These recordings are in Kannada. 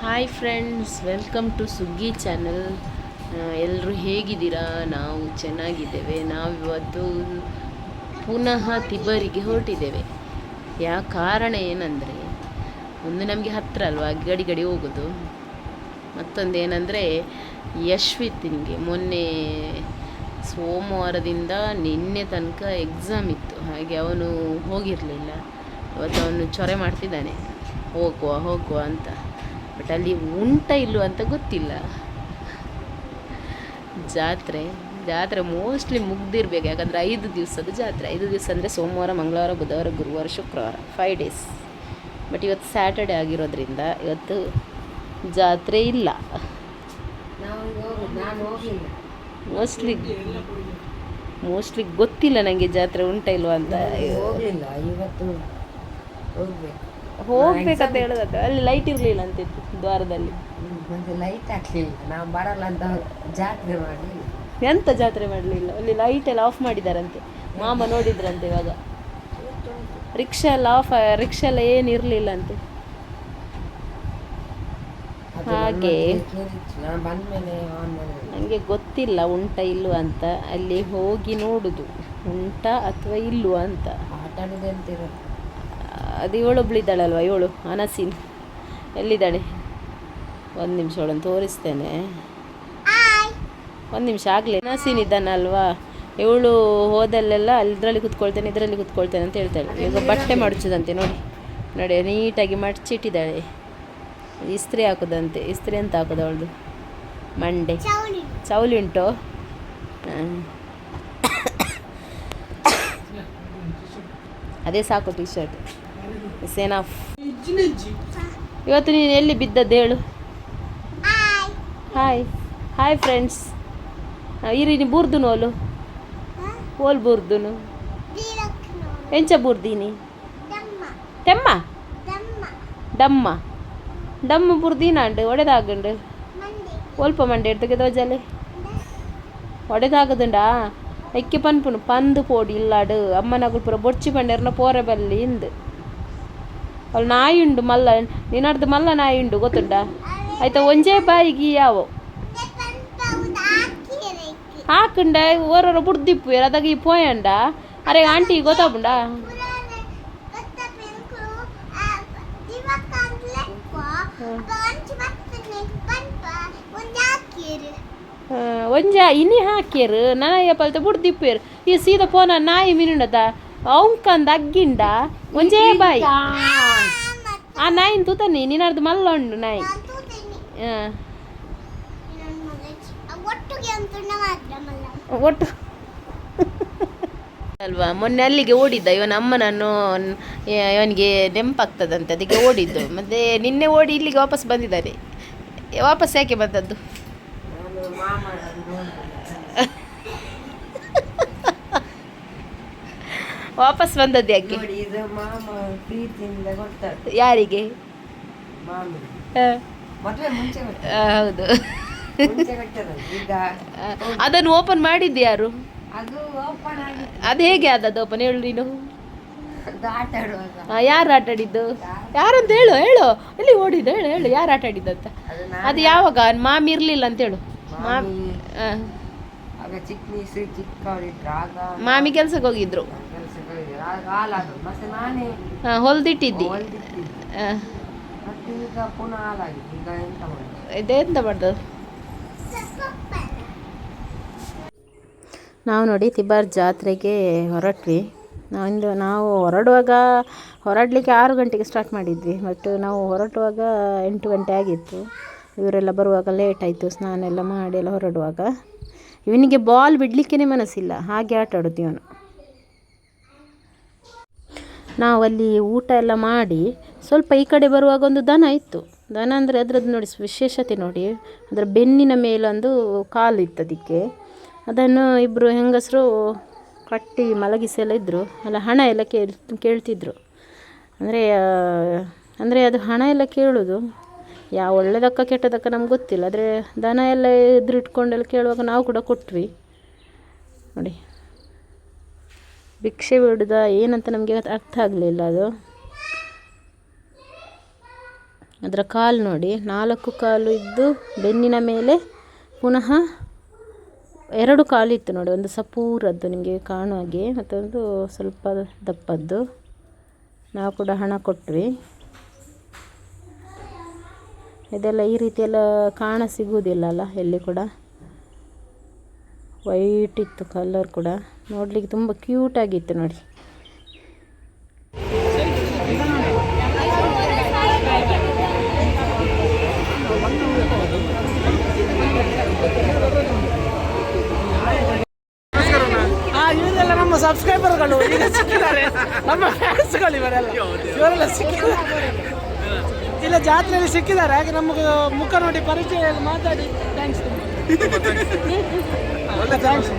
Hi friends welcome to Suggi channel ಎಲ್ಲರೂ ಹೇಗಿದ್ದೀರಾ? ನಾವು ಚೆನ್ನಾಗಿದ್ದೇವೆ. ನಾವು ಇವತ್ತು ಪುನಃ ತಿಬ್ಬರಿಗೆ ಹೊರಟಿದ್ದೇವೆ. ಯಾ ಕಾರಣ ಏನಂದರೆ, ಒಂದು ನಮಗೆ ಹತ್ತಿರ ಅಲ್ವಾ, ಗಡಿ ಗಡಿ ಹೋಗೋದು. ಮತ್ತೊಂದು ಏನಂದರೆ, ಯಶ್ವಿತ್ನಿಗೆ ಮೊನ್ನೆ ಸೋಮವಾರದಿಂದ ನಿನ್ನೆ ತನಕ ಎಕ್ಸಾಮ್ ಇತ್ತು. ಹಾಗೆ ಅವನು ಹೋಗಿರಲಿಲ್ಲ. ಇವತ್ತು ಅವನು ಚೊರೆ ಮಾಡ್ತಿದ್ದಾನೆ. ಹೋಗುವ ಹೋಗುವ ಅಂತ. ಬಟ್ ಅಲ್ಲಿ ಉಂಟ ಇಲ್ವ ಅಂತ ಗೊತ್ತಿಲ್ಲ. ಜಾತ್ರೆ ಜಾತ್ರೆ ಮೋಸ್ಟ್ಲಿ ಮುಗ್ದಿರ್ಬೇಕು. ಯಾಕಂದರೆ ಐದು ದಿವಸದ ಜಾತ್ರೆ. ಐದು ದಿವಸ ಅಂದರೆ ಸೋಮವಾರ ಮಂಗಳವಾರ ಬುಧವಾರ ಗುರುವಾರ ಶುಕ್ರವಾರ ಫೈವ್ ಡೇಸ್ ಬಟ್ ಇವತ್ತು ಸ್ಯಾಟರ್ಡೆ ಆಗಿರೋದ್ರಿಂದ ಇವತ್ತು ಜಾತ್ರೆ ಇಲ್ಲ. ಮೋಸ್ಟ್ಲಿ ಮೋಸ್ಟ್ಲಿ ಗೊತ್ತಿಲ್ಲ ನನಗೆ ಜಾತ್ರೆ ಉಂಟ ಇಲ್ವಾ ಅಂತ. ಹೋಗಲಿಲ್ಲ ಇವತ್ತು ಹೋಗ್ಬೇಕು. ಹೋಗ್ಬೇಕಂತ ಹೇಳೋದಕ್ಕ ಅಲ್ಲಿ ಲೈಟ್ ಇರಲಿಲ್ಲ ಅಂತಿತ್ತು ದ್ವಾರದಲ್ಲಿ. ಮತ್ತೆ ಲೈಟ್ ಹಾಕ್ಲಿಲ್ಲ. ನಾವು ಬರಲ್ಲ ಅಂತ ಜಾತ್ರೆ ಮಾಡಿ ಎಂತ ಜಾತ್ರೆ ಮಾಡಲಿಲ್ಲ? ಅಲ್ಲಿ ಲೈಟ್ ಎಲ್ಲ ಆಫ್ ಮಾಡಿದಾರಂತೆ. ಮಾಮ ನೋಡಿದ್ರಂತೆ ಇವಾಗ. ರಿಕ್ಷಾ ಎಲ್ಲ ಆಫ್ ರಿಕ್ಷಾ ಎಲ್ಲ ಏನು ಇರಲಿಲ್ಲ ಅಂತೆ. ಅದು ಹಾಗೆ. ಬಂದ್ಮೇಲೆ ಆನ್ ಮಾಡಿದೆ ನನಗೆ ಗೊತ್ತಿಲ್ಲ ಉಂಟ ಇಲ್ವ ಅಂತ. ಅಲ್ಲಿ ಹೋಗಿ ನೋಡುದು. ಉಂಟ ಅಥವಾ ಇಲ್ಲ ಅಂತ. ಆಟ ಆಡುದು ಅಂತ ಇರುತ್ತೆ. ಅದು ಇವಳೊಬ್ಳಿದ್ದಾಳಲ್ವ? ಇವಳು ಅನಸೀನ್. ಎಲ್ಲಿದ್ದಾಳೆ? ಒಂದು ನಿಮಿಷ ಅವಳನ್ನು ತೋರಿಸ್ತೇನೆ. ಒಂದು ನಿಮಿಷ ಆಗಲಿ ಅನಸೀನ್ ಇದ್ದಾನಲ್ವಾ? ಇವಳು ಹೋದಲ್ಲೆಲ್ಲ ಅಲ್ಲಿದ್ರಲ್ಲಿ ಕುತ್ಕೊಳ್ತೇನೆ ಇದರಲ್ಲಿ ಕುತ್ಕೊಳ್ತೇನೆ ಅಂತ ಹೇಳ್ತಾಳೆ. ಈಗ ಬಟ್ಟೆ ಮಡಚುದಂತೆ ನೋಡಿ. ನೋಡಿ ನೀಟಾಗಿ ಮಡಚಿಟ್ಟಿದ್ದಾಳೆ. ಇಸ್ತ್ರಿ ಹಾಕೋದಂತೆ ಇಸ್ತ್ರಿ ಅಂತ ಹಾಕೋದು ಅವಳದು? ಮಂಡೆ. ಚೌಲಿ ಉಂಟು? ಹಾಂ. ಅದೇ ಸಾಕು ಟಿ ಶರ್ಟ್ ಇವತ್ತು ನೀನು ಎಲ್ಲಿ ಬಿದ್ದದ್ದು ಹೇಳು? ಹಾಯ್ ಹಾಯ್ ಫ್ರೆಂಡ್ಸ್ ಇರಿ ನೀ ಬೂರ್ದು ನೋಲು. ಓಲ್ ಬೂರ್ದು ಎಂಚ ಬುರ್ದೀನಿ ತೆಮ್ಮ ಡಮ್ಮ ಡಮ್ಮ ಬುರ್ದೀನಾಂಡು ಒಡೆದಾಗಂಡು? ಒಲ್ಪ ಮಂಡೆ ಎಡ್ತಕ್ಕೆ ದೋಜಲೆ ಒಡೆದಾಗದುಂಡಾ ಎಕ್ಕೆ ಪನ್ಪುನು ಪಂದು ಪೋಡಿ ಇಲ್ಲಾಡು. ಅಮ್ಮನಗುಲ್ ಪೂರ ಬೊಚ್ಚಿ ಪಂಡೆರ್ನ ಪೋರೆ ಬಲ್ಲಿ ಇಂದು. ಅವಳು ನಾಯಿ ಉಂಡು ಮಲ್ಲ ನಿನ್ನಡ್ದು ಮಲ್ಲ ನಾಯಿ ಉಂಡು ಗೊತ್ತುಂಡ ಆಯ್ತಾ, ಒಂಜೇ ಬಾಯಿಗೆ ಯಾವು? ಹಾಕಂಡ? ಓರೋರು ಬುಡ್ದಿಪ್ಪು ಅದಾಗ ಈ ಪೋಯಂಡ? ಅರೆ, ಆಂಟಿ ಗೊತ್ತಾಪುಂಡ? ಒಂಜ, ಇನಿ ಹಾಕ್ಯರು. ನಾಯ ಪಲ್ತ ಬುಡ್ದಿಪ್ಪೇರು. ಈ ಸೀದ ಪೋನ ನಾಯಿ ಮೀನುಂಡದ? ಅವಂಕಂದ ಅಗ್ಗಿಂಡ ಒಂಜೇ ಬಾಯಿ. ಆ ನಾಯಿನ ತೂತನಿ ನಿನ್ನರ್ದು ಮಲ್ಲ ಉಂಡು ನಾಯಿ ಒಟ್ಟು. ಅಲ್ವಾ ಮೊನ್ನೆ ಅಲ್ಲಿಗೆ ಓಡಿದ್ದ ಇವನ ಅಮ್ಮನನ್ನು ಇವನಿಗೆ ನೆಂಪಾಗ್ತದಂತೆ ಅದಕ್ಕೆ ಓಡಿದ್ದು. ಮತ್ತೆ ನಿನ್ನೆ ಓಡಿ ಇಲ್ಲಿಗೆ ವಾಪಸ್ ಬಂದಿದ್ದಾರೆ. ವಾಪಸ್ ಯಾಕೆ ಬಂದದ್ದು ನಾನು ಮಾಮ ನೋಡಿದೆ ವಾಪಸ್ ಬಂದದ್ದು ಯಾಕೆ? ನೋಡಿ ಇದು ಮಾಮ ಪ್ರೀತಿಯಿಂದ ಗೊತ್ತಾಗ್ತದೆ ಯಾರಿಗೆ? ಮಾಮ ಆ, ಮದುವೆ ಮುಂಚೆ ಗೊತ್ತ- ಆ, ಹೌದು. ಮುಂಚೆ ಗೊತ್ತದಲ್ಲ ಈಗ ಆ, ಅದನ್ನು ಓಪನ್ ಮಾಡಿದ್ದು ಯಾರು? ಅದು ಓಪನ್ ಆಗಿ ಅದು ಹೇಗೆ ಆದದ್ದು ಓಪನ್? ಹೇಳು ನೀನು. ಅದು ಆಟ ಆಡುವಾಗ. ಆ, ಯಾರು ಆಟ ಆಡಿದ್ದು? ಯಾರಂತ ಹೇಳು ಹೇಳು. ಎಲ್ಲಿ ಓಡಿದ್ದು ಹೇಳು ಹೇಳು. ಯಾರು ಆಟ ಅಂತ ಅದು ನಾನು. ಯಾವಾಗ? ಮಾಮಿ ಇರ್ಲಿಲ್ಲ ಅಂತ ಹೇಳು. ಮಾಮಿ. ಮಾಮಿ ಆ, ಆಗ ಚಿಕ್ಕ ವಯಸ್ಸು ಚಿಕ್ಕವಳಿದ್ರು ಆಗ ಮಾಮಿ ಕೆಲ್ಸಕ್ಕೆ ಹೋಗಿದ್ರು. ಹೊಲ್ದಿಟ್ಟಿದ್ದಿ. ಇದೆಂತ ಮಾಡ್ದು? ನಾವು ನೋಡಿ ತಿಬ್ಬಾರ್ ಜಾತ್ರೆಗೆ ಹೊರಟ್ವಿ. ನಾವಿಂದು ನಾವು ಹೊರಡುವಾಗ ಹೊರಡಲಿಕ್ಕೆ ಆರು ಗಂಟೆಗೆ ಸ್ಟಾರ್ಟ್ ಮಾಡಿದ್ವಿ. ಬಟ್ ನಾವು ಹೊರಟುವಾಗ ಎಂಟು ಗಂಟೆ ಆಗಿತ್ತು. ಇವರೆಲ್ಲ ಬರುವಾಗ ಲೇಟ್ ಆಯಿತು. ಸ್ನಾನ ಎಲ್ಲ ಮಾಡಿ ಎಲ್ಲ ಹೊರಡುವಾಗ. ಇವನಿಗೆ ಬಾಲ್ ಬಿಡಲಿಕ್ಕೇ ಮನಸ್ಸಿಲ್ಲ. ಹಾಗೆ ಆಟ ಆಡೋದು ಇವನು. ನಾವು ಅಲ್ಲಿ ಊಟ ಎಲ್ಲ ಮಾಡಿ ಸ್ವಲ್ಪ ಈ ಕಡೆ ಬರುವಾಗ ಒಂದು ದನ ಇತ್ತು. ದನ ಅಂದರೆ ಅದರದ್ದು ನೋಡಿ ವಿಶೇಷತೆ ನೋಡಿ, ಅದರ ಬೆನ್ನಿನ ಮೇಲೊಂದು ಕಾಲು ಇತ್ತು ಅದಕ್ಕೆ. ಅದನ್ನು ಇಬ್ಬರು ಹೆಂಗಸರು ಕಟ್ಟಿ ಮಲಗಿಸಿ ಎಲ್ಲ ಇದ್ದರು ಅಲ್ಲ ಹಣ ಎಲ್ಲ ಕೇಳ್, ಕೇಳ್ತಿದ್ರು. ಅಂದರೆ ಅಂದರೆ ಅದು ಹಣ ಎಲ್ಲ ಕೇಳೋದು. ಯಾವ ಒಳ್ಳೆದಕ್ಕ ಕೆಟ್ಟದಕ್ಕ ನಮ್ಗೆ ಗೊತ್ತಿಲ್ಲ. ಆದರೆ ದನ ಎಲ್ಲ ಎದುರಿಟ್ಕೊಂಡೆಲ್ಲ ಕೇಳುವಾಗ ನಾವು ಕೂಡ ಕೊಟ್ವಿ. ನೋಡಿ. ಭಿಕ್ಷೆ ಬಿಡುದ ಏನಂತ ನಮಗೆ ಅರ್ಥ ಆಗಲಿಲ್ಲ ಅದು. ಅದರ ಕಾಲು ನೋಡಿ, ನಾಲ್ಕು ಕಾಲು ಇದ್ದು ಬೆನ್ನಿನ ಮೇಲೆ ಪುನಃ ಎರಡು ಕಾಲಿತ್ತು ನೋಡಿ, ಒಂದು ಸಪೂರದ್ದು ನಿಮಗೆ ಕಾಣುವ ಹಾಗೆ, ಮತ್ತೊಂದು ಸ್ವಲ್ಪ ದಪ್ಪದ್ದು. ನಾವು ಕೂಡ ಹಣ ಕೊಟ್ವಿ. ಇದೆಲ್ಲ ಈ ರೀತಿಯೆಲ್ಲ ಕಾಣ ಸಿಗುವುದಿಲ್ಲ ಅಲ್ಲ, ಎಲ್ಲಿ ಕೂಡ. ವೈಟ್ ಇತ್ತು ಕಲರ್ ಕೂಡ. ನೋಡಲಿಕ್ಕೆ ತುಂಬ ಕ್ಯೂಟಾಗಿತ್ತು ನೋಡಿ. ಆ ಇವರೆಲ್ಲ ನಮ್ಮ ಸಬ್ಸ್ಕ್ರೈಬರ್ಗಳು ಈಗ ಸಿಕ್ಕಿದ್ದಾರೆ. ನಮ್ಮ ಫ್ಯಾನ್ಸ್ಗಳು ಇವರೆಲ್ಲ. ಇವರೆಲ್ಲ ಸಿಕ್ಕಿದ್ದಾರೆ. ಇಲ್ಲ ಜಾತ್ರೆಯಲ್ಲಿ ಸಿಕ್ಕಿದ್ದಾರೆ. ಹಾಗೆ ನಮಗೆ ಮುಖ ನೋಡಿ ಪರಿಚಯ ಮಾತಾಡಿ. ಥ್ಯಾಂಕ್ಸ್ ಥ್ಯಾಂಕ್ಸ್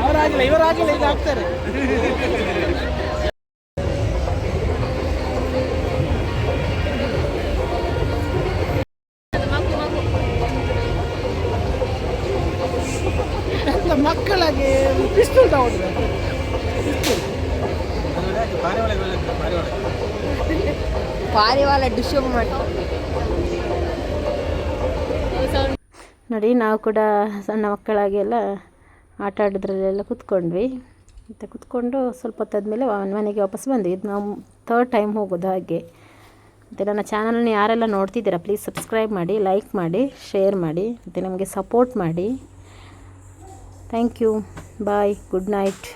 ಅವರಾಗಿಲ್ಲ ಇವರಾಗಿಲ್ಲ ಈಗ ಆಗ್ತಾರೆ ಎಂತ ಮಕ್ಕಳಾಗಿ ಪಿಸ್ತೂಲ್ ತಗೊಂಡ್ರೆ ಪಾರಿವಾಳ ಡಿಶ್ ಮಾಡಿ ನೋಡಿ, ನಾವು ಕೂಡ ಸಣ್ಣ ಮಕ್ಕಳಾಗೆಲ್ಲ ಆಟ ಆಡೋದ್ರಲ್ಲೆಲ್ಲ ಕೂತ್ಕೊಂಡ್ವಿ. ಮತ್ತು ಕುತ್ಕೊಂಡು ಸ್ವಲ್ಪ ಹೊತ್ತಾದ್ಮೇಲೆ ಮನೆಗೆ ವಾಪಸ್ ಬಂದ್ವಿ. ಇದು ನಾವು ಥರ್ಡ್ ಟೈಮ್ ಹೋಗೋದು ಹಾಗೆ. ಮತ್ತು ನನ್ನ ಚಾನಲ್ನ ಯಾರೆಲ್ಲ ನೋಡ್ತಿದ್ದೀರಾ ಪ್ಲೀಸ್ ಸಬ್ಸ್ಕ್ರೈಬ್ ಮಾಡಿ ಲೈಕ್ ಮಾಡಿ ಶೇರ್ ಮಾಡಿ, ಮತ್ತು ನಮಗೆ ಸಪೋರ್ಟ್ ಮಾಡಿ. Thank you bye good night